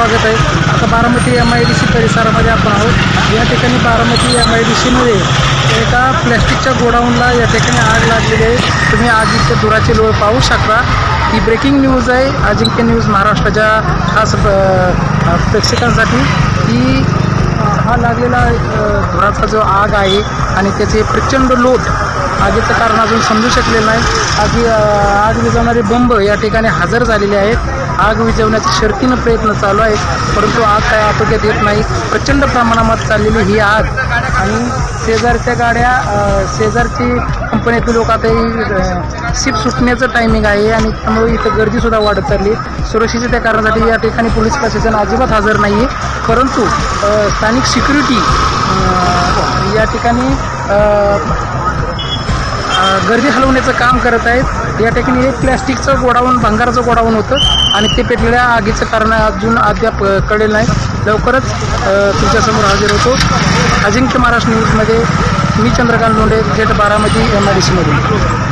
स्वागत आहे. आता Baramati M I D C परिसरामध्ये आपण आहोत. या ठिकाणी बारामती एम आय डी सीमध्ये एका प्लॅस्टिकच्या गोडाऊनला या ठिकाणी आग लागलेली आहे. तुम्ही आगीच्या धुराचे लोळ पाहू शकता. ही ब्रेकिंग न्यूज आहे. अजिंक्य न्यूज महाराष्ट्राच्या खास प्रेक्षकांसाठी. ही हा लागलेला धुराचा जो आग आहे आणि त्याचे प्रचंड लोट आगीचं कारण अजून समजू शकले नाही. आगी आग विजवणारे बंब या ठिकाणी हजर झालेले आहेत. आग विझवण्याचा शर्तीनं प्रयत्न चालू आहे परंतु आग काय आटोक्यात येत नाही. प्रचंड प्रमाणात चाललेली ही आग आणि शेजारच्या गाड्या शेजारची कंपनीतील लोक आता ही शिप सुटण्याचं टायमिंग आहे आणि त्यामुळे इथं गर्दीसुद्धा वाढत चालली. सुरक्षेच्या त्या कारणासाठी या ठिकाणी पोलीस प्रशासन अजिबात हजर नाही आहे परंतु स्थानिक सिक्युरिटी या ठिकाणी गर्दी हलवण्याचं काम करत आहेत. या ठिकाणी एक प्लॅस्टिकचं गोडाऊन भंगाराचं गोडाऊन होतं आणि ते पेटलेल्या आगीचं कारण अजून अद्याप कळेल कळलेलं नाही. लवकरच तुमच्यासमोर हजर होतो. अजिंक्य महाराष्ट्र न्यूजमध्ये मी चंद्रकांत लोंढे थेट बारामती एम आय डी सीमधून